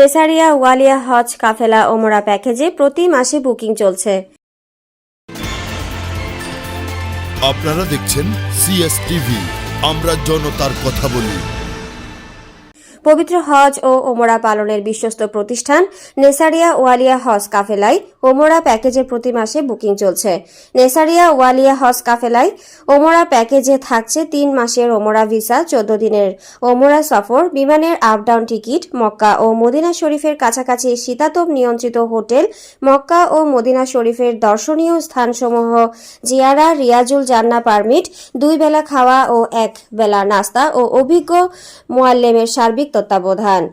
নেসারিয়া, ওয়ালিয়া, হজ, কাফেলা, ওমরা প্যাকেজে প্রতি মাসে বুকিং চলছে। আপনারা দেখছেন সিএসটিভি আমরা জনতার কথা বলি। পবিত্র হজ ও ওমরা পালনের বিশ্বস্ত প্রতিষ্ঠান নেসারিয়া ওয়ালিয়া হজ কাফেলায় ওমরা প্যাকেজে প্রতি মাসে বুকিং চলছে। নেসারিয়া ওয়ালিয়া হজ কাফেলায় ওমরা প্যাকেজে থাকছে তিন মাসের ওমরা ভিসা, চোদ্দ দিনের ওমরা সফর, বিমানের আপ ডাউন টিকিট, মক্কা ও মদিনা শরীফের কাছাকাছি শীতাতপ নিয়ন্ত্রিত হোটেল, মক্কা ও মদিনা শরীফের দর্শনীয় স্থানসমূহ, জিয়ারা রিয়াজুল জান্না পারমিট, দুই বেলা খাওয়া ও এক বেলা নাস্তা ও অভিজ্ঞ মোয়াল্লেমের সার্বিক তত্ত্বাবধান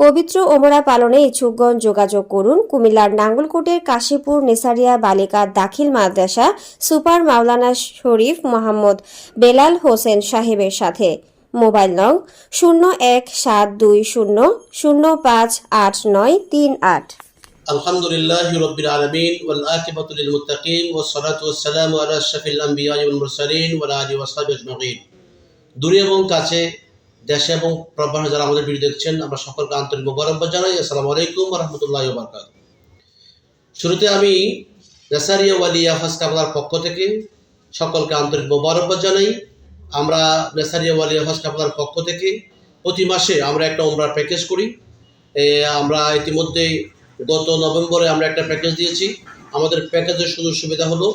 পবিত্র ওমরা পালনে ইচ্ছুকগণ যোগাযোগ করুন কুমিল্লার নাঙ্গলকোটের কাশীপুর নেসারিয়া বালিকা দাখিল মাদ্রাসা সুপার মাওলানা শরীফ মোহাম্মদ বেলাল হোসেন সাহেবের সাথে মোবাইল নং শূন্য এক সাত দুই শূন্য শূন্য পাঁচ আট নয় তিন আট الحمد لله رب العالمين والآكبة للمتقين والصلاة والسلام على أشرف الأنبياء والمرسلين وعلى آله وصحبه أجمعين দূরে এবং কাছে দেশে এবং প্রবাহ যারা আমাদের ভিডিও দেখছেন, আমরা সকলকে আন্তরিক মোবারকবাদ জানাই। আসসালামু আলাইকুম রহমতুল্লাহ বারকাত শুরুতে আমি নেসারিয়া ওয়ালিয়া হজ কাবলার পক্ষ থেকে সকলকে আন্তরিক মোবারকবাদ জানাই। আমরা নেসারিয়া ওয়ালিয়া হজ কাবলার পক্ষ থেকে প্রতি মাসে আমরা একটা ওমরা প্যাকেজ করি। আমরা ইতিমধ্যে গত নভেম্বরে আমরা একটা প্যাকেজ দিয়েছি। আমাদের প্যাকেজের সুযোগ সুবিধা হলো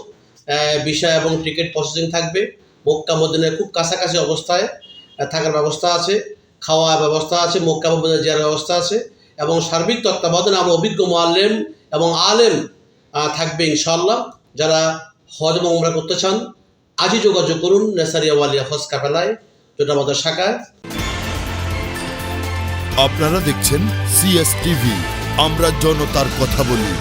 ভিসা এবং টিকিট প্রসেসিং থাকবে। মক্কা, মদিনায় খুব কাছাকাছি অবস্থায় থাকার ব্যবস্থা আছে খাওয়া ব্যবস্থা আছে, মক্কা মদিনা যাওয়ার ব্যবস্থা আছে, এবং সার্বিক তত্ত্বাবধানে আমরা অভিজ্ঞ মোয়াল্লেম এবং আলেম থাকবে ইনশাল্লাহ যারা হজ এবং উমরা করতে চান, আজই যোগাযোগ করুন নেসারিয়া ওয়ালিয়া হজ কাপেলায় যেটা আমাদের শাখায়। আপনারা দেখছেন সিএসটিভি আমরা জনতার কথা বলি।